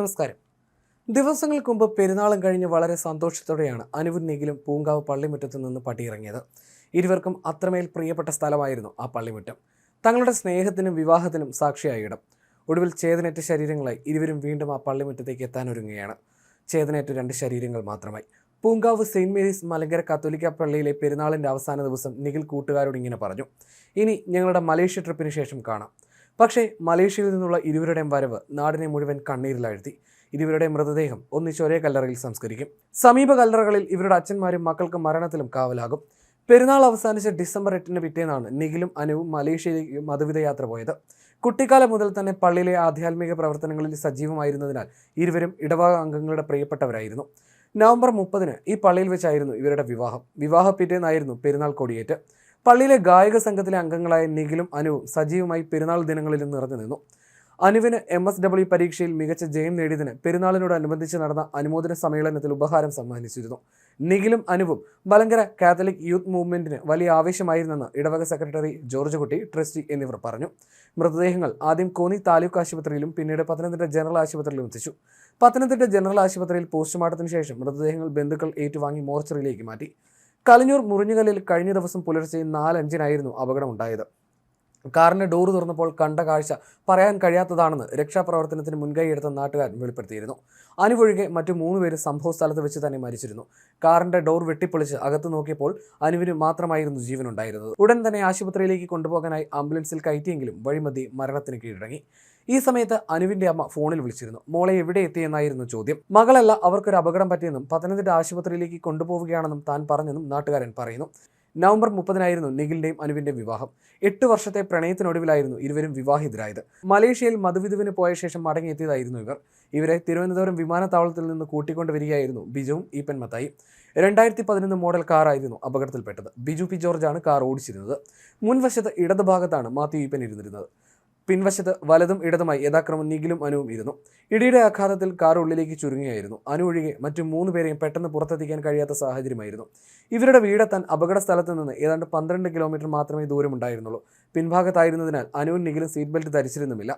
നമസ്കാരം. ദിവസങ്ങൾക്ക് മുമ്പ് പെരുന്നാളും കഴിഞ്ഞ് വളരെ സന്തോഷത്തോടെയാണ് അനുവും നീകിലും പൂങ്കാവ് പള്ളിമുറ്റത്ത് നിന്ന് പടിയിറങ്ങിയത്. ഇരുവർക്കും അത്രമേൽ പ്രിയപ്പെട്ട സ്ഥലമായിരുന്നു ആ പള്ളിമുറ്റം. തങ്ങളുടെ സ്നേഹത്തിനും വിവാഹത്തിനും സാക്ഷിയായ ഇടം. ഒടുവിൽ ചേതനേറ്റ ശരീരങ്ങളായി ഇരുവരും വീണ്ടും ആ പള്ളിമുറ്റത്തേക്ക് എത്താനൊരുങ്ങുകയാണ് ചേതനേറ്റ രണ്ട് ശരീരങ്ങൾ മാത്രമായി. പൂങ്കാവ് സെയിന്റ് മേരീസ് മലങ്കര കത്തോലിക്ക പള്ളിയിലെ പെരുന്നാളിന്റെ അവസാന ദിവസം നിഖിൽ കൂട്ടുകാരോട് ഇങ്ങനെ പറഞ്ഞു. ഇനി ഞങ്ങളുടെ മലേഷ്യ ട്രിപ്പിന് ശേഷം കാണാം. പക്ഷേ മലേഷ്യയിൽ നിന്നുള്ള ഇരുവരുടെയും വരവ് നാടിനെ മുഴുവൻ കണ്ണീരിലാഴ്ത്തി. ഇരുവരുടെ മൃതദേഹം ഒന്നിച്ച് ഒരേ കല്ലറയിൽ സംസ്കരിക്കും. സമീപ കല്ലറകളിൽ ഇവരുടെ അച്ഛന്മാരും മക്കൾക്ക് മരണത്തിലും കാവലാകും. പെരുന്നാൾ അവസാനിച്ച ഡിസംബർ എട്ടിന് പിറ്റേന്നാണ് നിഖിലും അനുവും മലേഷ്യയിലേക്ക് മധുവിധ യാത്ര പോയത്. കുട്ടിക്കാലം മുതൽ തന്നെ പള്ളിയിലെ ആധ്യാത്മിക പ്രവർത്തനങ്ങളിൽ സജീവമായിരുന്നതിനാൽ ഇരുവരും ഇടവക അംഗങ്ങളുടെ പ്രിയപ്പെട്ടവരായിരുന്നു. നവംബർ മുപ്പതിന് ഈ പള്ളിയിൽ വെച്ചായിരുന്നു ഇവരുടെ വിവാഹം. വിവാഹ പിറ്റേന്നായിരുന്നു പെരുന്നാൾ കൊടിയേറ്റ്. പള്ളിയിലെ ഗായക സംഘത്തിലെ അംഗങ്ങളായ നിഖിലും അനുവും സജീവമായി പെരുന്നാൾ ദിനങ്ങളിൽ നിറഞ്ഞു നിന്നു അനുവിന് എം എസ് ഡബ്ല്യു പരീക്ഷയിൽ മികച്ച ജയം നേടിയതിന് പെരുന്നാളിനോടനുബന്ധിച്ച് നടന്ന അനുമോദന സമ്മേളനത്തിൽ ഉപഹാരം സമ്മാനിച്ചിരുന്നു. നിഖിലും അനുവും മലങ്കര കാത്തലിക് യൂത്ത് മൂവ്മെന്റിന് വലിയ ആവേശമായിരുന്നെന്ന് ഇടവക സെക്രട്ടറി ജോർജ് കുട്ടി ട്രസ്റ്റി എന്നിവർ പറഞ്ഞു. മൃതദേഹങ്ങൾ ആദ്യം കോന്നി താലൂക്ക് ആശുപത്രിയിലും പിന്നീട് പത്തനംതിട്ട ജനറൽ ആശുപത്രിയിലും എത്തിച്ചു. പത്തനംതിട്ട ജനറൽ ആശുപത്രിയിൽ പോസ്റ്റ്മോർട്ടത്തിന് ശേഷം മൃതദേഹങ്ങൾ ബന്ധുക്കൾ ഏറ്റുവാങ്ങി മോർച്ചറിയിലേക്ക് മാറ്റി. കലഞ്ഞൂർ മുറിഞ്ഞുകല്ലിൽ കഴിഞ്ഞ ദിവസം പുലർച്ചെ നാലഞ്ചിനായിരുന്നു അപകടമുണ്ടായത്. കാറിന്റെ ഡോറ് തുറന്നപ്പോൾ കണ്ട കാഴ്ച പറയാൻ കഴിയാത്തതാണെന്ന് രക്ഷാപ്രവർത്തനത്തിന് മുൻകൈയെടുത്ത നാട്ടുകാരൻ വെളിപ്പെടുത്തിയിരുന്നു. അനുവൊഴികെ മറ്റു മൂന്ന് പേര് സംഭവ സ്ഥലത്ത് വെച്ച് തന്നെ മരിച്ചിരുന്നു. കാറിന്റെ ഡോർ വെട്ടിപ്പൊളിച്ച് അകത്ത് നോക്കിയപ്പോൾ അനുവിന് മാത്രമായിരുന്നു ജീവനുണ്ടായിരുന്നത്. ഉടൻ തന്നെ ആശുപത്രിയിലേക്ക് കൊണ്ടുപോകാനായി ആംബുലൻസിൽ കയറ്റിയെങ്കിലും വഴിമതി മരണത്തിന് കീഴടങ്ങി. ഈ സമയത്ത് അനുവിന്റെ അമ്മ ഫോണിൽ വിളിച്ചിരുന്നു. മോളെ എവിടെ എത്തിയെന്നായിരുന്നു ചോദ്യം. മകളല്ല അവർക്കൊരു അപകടം പറ്റിയെന്നും പത്തനംതിട്ട ആശുപത്രിയിലേക്ക് കൊണ്ടുപോവുകയാണെന്നും താൻ പറഞ്ഞെന്നും നാട്ടുകാരൻ പറയുന്നു. നവംബർ മുപ്പതിനായിരുന്നു നിഖിലിന്റെയും അനുവിന്റെയും വിവാഹം. എട്ട് വർഷത്തെ പ്രണയത്തിനൊടുവിലായിരുന്നു ഇരുവരും വിവാഹിതരായത്. മലേഷ്യയിൽ മധുവിധുവിന് പോയ ശേഷം മടങ്ങിയെത്തിയതായിരുന്നു ഇവർ. ഇവരെ തിരുവനന്തപുരം വിമാനത്താവളത്തിൽ നിന്ന് കൂട്ടിക്കൊണ്ട് വരികയായിരുന്നു ബിജുവും ഈപ്പൻ മത്തായി രണ്ടായിരത്തി പതിനൊന്ന് മോഡൽ കാറായിരുന്നു അപകടത്തിൽപ്പെട്ടത്. ബിജു പി ജോർജാണ് കാർ ഓടിച്ചിരുന്നത്. മുൻവശത്ത് ഇടതുഭാഗത്താണ് മാത്യു ഈപ്പൻ ഇരുന്നിരുന്നത്. പിൻവശത്ത് വലതും ഇടതുമായി യഥാക്രമം നിഖിലും അനുവും ഇരുന്നു. ഇടിയുടെ ആഘാതത്തിൽ കാർ ഉള്ളിലേക്ക് ചുരുങ്ങിയായിരുന്നു അനു ഒഴികെ മറ്റു മൂന്ന് പേരെയും പെട്ടെന്ന് പുറത്തെത്തിക്കാൻ കഴിയാത്ത സാഹചര്യമായിരുന്നു. ഇവരുടെ വീടെത്താൻ അപകട സ്ഥലത്ത് നിന്ന് ഏതാണ്ട് പന്ത്രണ്ട് കിലോമീറ്റർ മാത്രമേ ദൂരമുണ്ടായിരുന്നുള്ളൂ. പിൻഭാഗത്തായിരുന്നതിനാൽ അനുവും നിഖിലും സീറ്റ് ബെൽറ്റ് ധരിച്ചിരുന്നുമില്ല.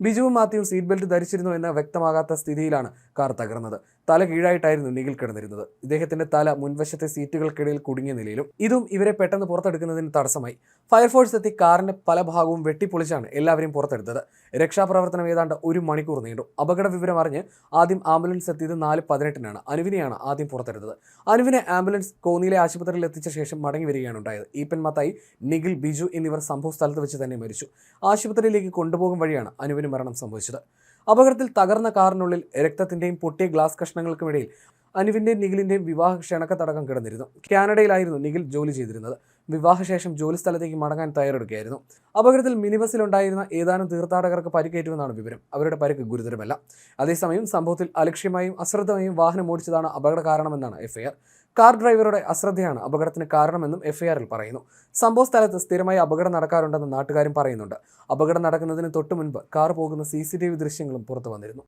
ബിജുവും മാത്യുവും സീറ്റ് ബെൽറ്റ് ധരിച്ചിരുന്നു എന്ന് വ്യക്തമാകാത്ത സ്ഥിതിയിലാണ് കാർ തകർന്നത്. തല കീഴായിട്ടായിരുന്നു നിഖിൽ കിടന്നിരുന്നത്. ഇദ്ദേഹത്തിന്റെ തല മുൻവശത്തെ സീറ്റുകൾക്കിടയിൽ കുടുങ്ങിയ നിലയിലും ഇതും ഇവരെ പെട്ടെന്ന് പുറത്തെടുക്കുന്നതിന് തടസ്സമായി. ഫയർഫോഴ്സ് എത്തി കാറിന്റെ പല ഭാഗവും വെട്ടിപ്പൊളിച്ചാണ് എല്ലാവരെയും പുറത്തെടുത്തത്. രക്ഷാപ്രവർത്തനം ഏതാണ്ട് ഒരു മണിക്കൂർ നീണ്ടു. അപകട വിവരം അറിഞ്ഞ് ആദ്യം ആംബുലൻസ് എത്തിയത് നാല് പതിനെട്ടിനാണ്. അനുവിനെയാണ് ആദ്യം പുറത്തെടുത്തത്. അനുവിനെ ആംബുലൻസ് കോന്നിയിലെ ആശുപത്രിയിൽ എത്തിച്ച ശേഷം മടങ്ങി വരികയാണ് ഉണ്ടായത്. ഈപ്പൻ മത്തായി നിഖിൽ ബിജു എന്നിവർ സംഭവ സ്ഥലത്ത് വെച്ച് തന്നെ മരിച്ചു. ആശുപത്രിയിലേക്ക് കൊണ്ടുപോകും വഴിയാണ് അനുവിന് മരണം സംഭവിച്ചത്. അപകടത്തിൽ തകർന്ന കാറിനുള്ളിൽ രക്തത്തിന്റെയും പൊട്ടിയ ഗ്ലാസ് കഷ്ണങ്ങൾക്കുമിടയിൽ അനുവിന്റെയും നിഖിലിന്റെയും വിവാഹ ക്ഷണക്കത്തടക്കം കിടന്നിരുന്നു. കാനഡയിലായിരുന്നു നിഖിൽ ജോലി ചെയ്തിരുന്നത്. വിവാഹശേഷം ജോലി സ്ഥലത്തേക്ക് മടങ്ങാൻ തയ്യാറെടുക്കുകയായിരുന്നു. അപകടത്തിൽ മിനി ബസ്സിലുണ്ടായിരുന്ന ഏതാനും തീർത്ഥാടകർക്ക് പരിക്കേറ്റുവെന്നാണ് വിവരം. അവരുടെ പരിക്ക് ഗുരുതരമല്ല. അതേസമയം സംഭവത്തിൽ അലക്ഷ്യമായും അശ്രദ്ധമായും വാഹനം ഓടിച്ചതാണ് അപകട കാരണമെന്നാണ് എഫ്ഐആർ. കാർ ഡ്രൈവറുടെ അശ്രദ്ധയാണ് അപകടത്തിന് കാരണമെന്നും എഫ്ഐആറിൽ പറയുന്നു. സംഭവ സ്ഥലത്ത് സ്ഥിരമായി അപകടം നടക്കാറുണ്ടെന്ന് നാട്ടുകാരും പറയുന്നുണ്ട്. അപകടം നടക്കുന്നതിന് തൊട്ടു മുൻപ് കാർ പോകുന്ന സി ദൃശ്യങ്ങളും പുറത്തു വന്നിരുന്നു.